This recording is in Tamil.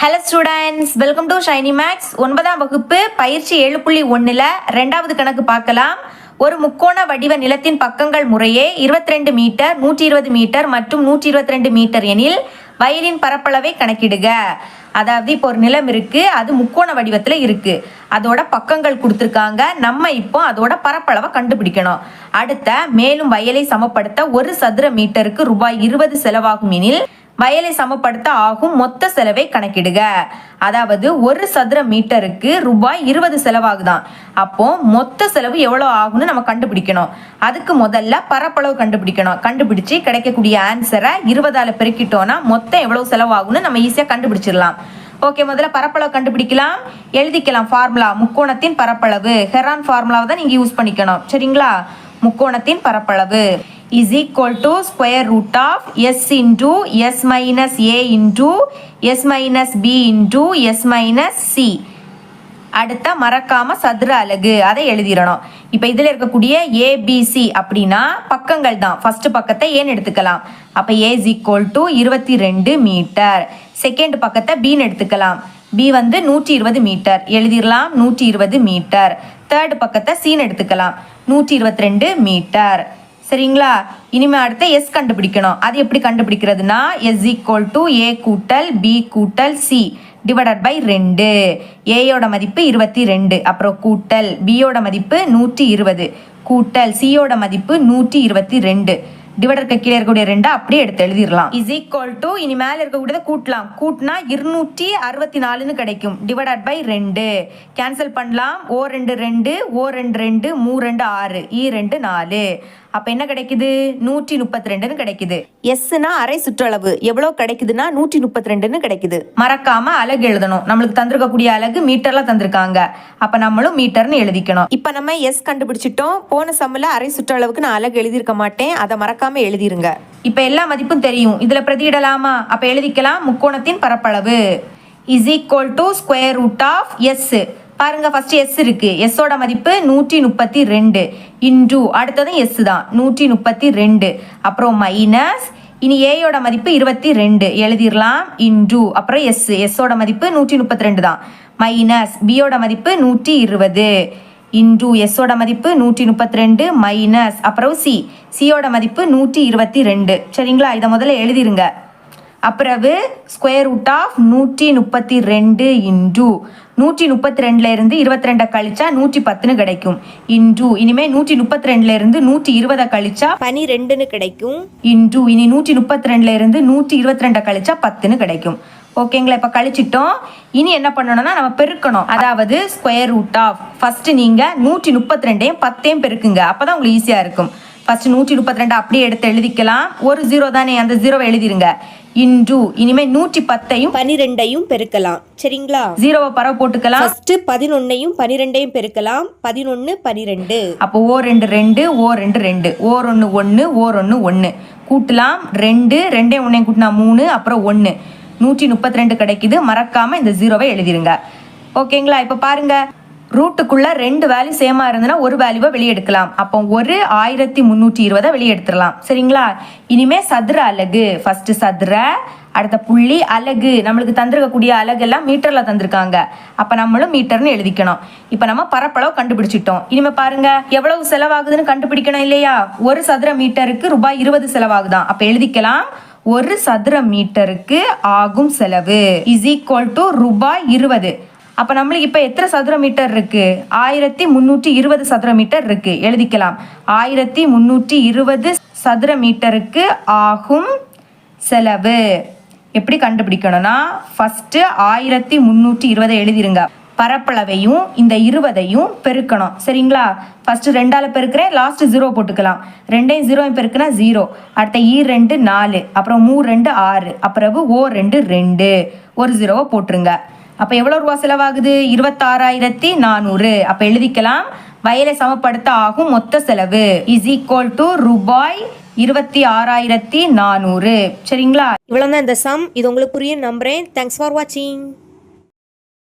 Hello students welcome to Shiny Maths ஒன்பதாம் வகுப்பு பயிற்சி ஏழு புள்ளி ஒன்றில் ரெண்டாவது கணக்கு பார்க்கலாம். ஒரு முக்கோண வடிவ நிலத்தின் பக்கங்கள் முறையே 22 மீட்டர் நூற்றி இருபது மீட்டர் மற்றும் நூற்றி இருபத்தி ரெண்டு மீட்டர் எனில் வயலின் பரப்பளவை கணக்கிடுக. அதாவது இப்போ ஒரு நிலம் இருக்கு அது முக்கோண வடிவத்தில் இருக்கு. அதோட பக்கங்கள் கொடுத்துருக்காங்க. நம்ம இப்போ அதோட பரப்பளவை கண்டுபிடிக்கணும். அடுத்த மேலும் வயலை சமப்படுத்த ஒரு சதுர மீட்டருக்கு ரூபாய் இருபது செலவாகும் எனில் வயலை சமப்படுத்த ஆகும் மொத்த செலவை கணக்கிடுக. அதாவது ஒரு சதுர மீட்டருக்கு ரூபாய் இருபது செலவாகுதான். அப்போ மொத்த செலவு எவ்வளோ ஆகும்னு நம்ம கண்டுபிடிக்கணும். அதுக்கு முதல்ல பரப்பளவு கண்டுபிடிக்கணும். கண்டுபிடிச்சு கிடைக்கக்கூடிய ஆன்சரை இருபதால பெருக்கிட்டோம்னா மொத்தம் எவ்வளவு செலவாகும்னு நம்ம ஈஸியாக கண்டுபிடிச்சிடலாம். ஓகே முதல்ல பரப்பளவு கண்டுபிடிக்கலாம். எழுதிக்கலாம் ஃபார்முலா முக்கோணத்தின் பரப்பளவு. ஹெரான் ஃபார்முலாவை தான் நீங்கள் யூஸ் பண்ணிக்கணும். சரிங்களா? முக்கோணத்தின் பரப்பளவு. Is equal to square root of s into s minus a into s minus b into s minus c. அடுத்த மறக்காம சதுர அலகு. அதை எழுதிடணும். இப்போ இதில் இருக்கக்கூடிய ஏபிசி அப்படின்னா பக்கங்கள் தான். ஃபர்ஸ்ட் பக்கத்தை ஏன்னு எடுத்துக்கலாம்? அப்போ ஏ இஸ் ஈக்குவல் டு இருபத்தி ரெண்டு மீட்டர் செகண்ட் பக்கத்தை பின்னு எடுத்துக்கலாம். பி வந்து நூற்றி இருபது மீட்டர் எழுதிடலாம் நூற்றி இருபது மீட்டர் தேர்ட் பக்கத்தை சீன் எடுத்துக்கலாம். நூற்றி இருபத்தி ரெண்டு மீட்டர் சரிங்களா? இனிமே அடுத்த எஸ் கண்டுபிடிக்கணும். அது எப்படி கண்டுபிடிக்கிறதுனா எஸ் ஈக்குவல் டு ஏ கூட்டல் பி கூட்டல் சி டிவைடட் பை ரெண்டு. ஏயோட மதிப்பு இருபத்தி ரெண்டு அப்புறம் கூட்டல் பியோட மதிப்பு நூற்றி இருபது கூட்டல் சியோட மதிப்பு நூற்றி இருபத்தி ரெண்டு டிவைடருக்கு கீழே இருக்கக்கூடிய ரெண்டை அப்படியே எடுத்து எழுதிடலாம். இஸ் ஈக்குவல் டு இனி மேலே இருக்கக்கூடியதை கூட்டலாம். கூட்டினா இருநூற்றி அறுபத்தி நாலுன்னு கிடைக்கும். டிவைடட் பை ரெண்டு. கேன்சல் பண்ணலாம். ஓ ரெண்டு ரெண்டு ஓ ரெண்டு ரெண்டு மூ ரெண்டு ஆறு. ஈ ரெண்டு நாலு. அப்போ என்ன கிடைக்குது? நூற்றி முப்பத்தி ரெண்டுன்னு கிடைக்குது. எஸ்னா அரை சுற்றளவு. எவ்வளோ கிடைக்குதுன்னா நூற்றி முப்பத்தி ரெண்டுன்னு கிடைக்குது. மறக்காம அலகு எழுதணும். நம்மளுக்கு தந்திருக்கக்கூடிய அலகு மீட்டர்ல தந்திருக்காங்க. அப்போ நம்மளும் மீட்டர்னு எழுதிக்கணும். இப்போ நம்ம எஸ் கண்டுபிடிச்சிட்டோம். போன சம்மில் அரை சுற்றளவுக்கு நான் அலகு எழுதியிருக்க மாட்டேன். அதை மறக்காம எழுதிருங்க. இப்போ எல்லா மதிப்பும் தெரியும். இதில் பிரதியிடலாமா? அப்போ எழுதிக்கலாம். முக்கோணத்தின் பரப்பளவு is equal to square root of S பாருங்க ஃபர்ஸ்ட் எஸ் இருக்கு. எஸ்ஸோட மதிப்பு நூற்றி முப்பத்தி ரெண்டு இன்டூ அடுத்ததும் எஸ் தான். நூற்றி முப்பத்தி ரெண்டு அப்புறம் மைனஸ் இனி ஏயோட மதிப்பு இருபத்தி ரெண்டு எழுதிடலாம் இன்டூ அப்புறம் எஸ் எஸ்ஸோட மதிப்பு நூற்றி முப்பத்தி ரெண்டு தான் மைனஸ் பியோட மதிப்பு நூற்றி இருபது இன்டூ எஸ்ஸோட மதிப்பு நூற்றி முப்பத்தி ரெண்டு மைனஸ் அப்புறம் சி சியோட மதிப்பு நூற்றி இருபத்தி ரெண்டு சரிங்களா? இதை முதல்ல எழுதிருங்க. அப்புறவு ஸ்கொயர் ரூட் ஆஃப் நூற்றி முப்பத்தி ரெண்டு இன்டூ நூற்றி முப்பத்தி ரெண்டுல இருந்து இருபத்தி ரெண்டை கழிச்சா நூற்றி பத்துன்னு கிடைக்கும். இன்டூ இனிமே நூற்றி முப்பத்தி ரெண்டுல இருந்து நூற்றி இருபதை கழிச்சா பனிரெண்டுன்னு கிடைக்கும். இன்டூ இனி நூற்றி முப்பத்தி ரெண்டுல இருந்து நூற்றி இருபத்தி ரெண்டை கழிச்சா பத்துன்னு கிடைக்கும். ஓகேங்களா இப்போ கழிச்சிட்டோம். இனி என்ன பண்ணணும்னா நம்ம பெருக்கணும். அதாவது ஸ்கொயர் ரூட் ஆஃப் ஃபர்ஸ்ட் நீங்க நூற்றி முப்பத்தி ரெண்டையும் பத்தையும் பெருக்குங்க. அப்பதான் உங்களுக்கு ஈஸியா இருக்கும். ஃபர்ஸ்ட் நூற்றி முப்பத்தி ரெண்டு அப்படியே எடுத்து எழுதிக்கலாம். ஒரு ஜீரோ தானே அந்த ஜீரோவை எழுதிருங்க. இன்டூ இனிமே நூற்றி பத்தையும் பனிரெண்டையும் பெருக்கலாம். சரிங்களா? ஜீரோவை பரவ போட்டுக்கலாம். ஃபர்ஸ்ட் பதினொன்னையும் பனிரெண்டையும் பெருக்கலாம். பதினொன்னு பனிரெண்டு. அப்போ ஓ ரெண்டு ரெண்டு ஓ ரெண்டு ரெண்டு. ஓர் ஒன்று ஒன்று ஓர் ஒன்று ஒன்று கூட்டலாம். ரெண்டு ரெண்டே ஒன்றையும் கூட்டினா மூணு அப்புறம் ஒன்று நூற்றி முப்பத்தி ரெண்டு கிடைக்குது. மறக்காம இந்த ஜீரோவை எழுதிருங்க. ஓகேங்களா? இப்போ பாருங்க. ரூட்டுக்குள்ள ரெண்டு வேல்யூ சேமா இருந்ததுன்னா ஒரு வேல்யூவை வெளியே எடுக்கலாம் அப்போ ஒரு ஆயிரத்தி முந்நூற்றி இருபதை வெளியே எடுத்துடலாம் சரிங்களா? இனிமே சதுர அலகு. ஃபர்ஸ்ட் சதுர அடுத்த புள்ளி அலகு. நம்மளுக்கு தந்திருக்கக்கூடிய அலகெல்லாம் மீட்டரில் தந்திருக்காங்க. அப்போ நம்மளும் மீட்டர்னு எழுதிக்கணும். இப்போ நம்ம பரப்பளவு கண்டுபிடிச்சிட்டோம். இனிமே பாருங்க எவ்வளவு செலவாகுதுன்னு கண்டுபிடிக்கணும் இல்லையா? ஒரு சதுர மீட்டருக்கு ரூபாய் இருபது செலவாகுதான். அப்போ எழுதிக்கலாம் ஒரு சதுர மீட்டருக்கு ஆகும் செலவு. இஸ் ஈக்குவல் டு ரூபாய் இருபது. அப்போ நம்மளுக்கு இப்போ எத்தனை சதுர மீட்டர் இருக்குது ஆயிரத்தி முந்நூற்றி இருபது சதுர மீட்டர் இருக்குது எழுதிக்கலாம். ஆயிரத்தி முந்நூற்றி இருபது சதுர மீட்டருக்கு ஆகும் செலவு. எப்படி கண்டுபிடிக்கணும்னா ஃபஸ்ட்டு ஆயிரத்தி முந்நூற்றி இருபதை எழுதிருங்க. பரப்பளவையும் இந்த இருபதையும் பெருக்கணும். சரிங்களா? ஃபஸ்ட்டு ரெண்டால பெருக்கிறேன் லாஸ்ட்டு ஜீரோ போட்டுக்கலாம். ரெண்டையும் ஜீரோவையும் பெருக்குனா ஜீரோ அடுத்த ஈ ரெண்டு நாலு. அப்புறம் மூ ரெண்டு ஆறு. அப்புறம் ஓ ரெண்டு ரெண்டு. ஒரு ஜீரோவை போட்டுருங்க. அப்போ எவ்வளோ ரூபா செலவாகுது? இருபத்தாறாயிரத்தி நானூறு. அப்போ எழுதிக்கலாம். வயலை சமப்படுத்த ஆகும் மொத்த செலவு. இஸ் ஈக்குவல் டு ரூபாய் இருபத்தி ஆறாயிரத்தி நானூறு. சரிங்களா? இவ்வளோ தான் இந்த சம் இது உங்களுக்கு புரியும் நம்புறேன் தேங்க்ஸ் ஃபார் வாட்சிங்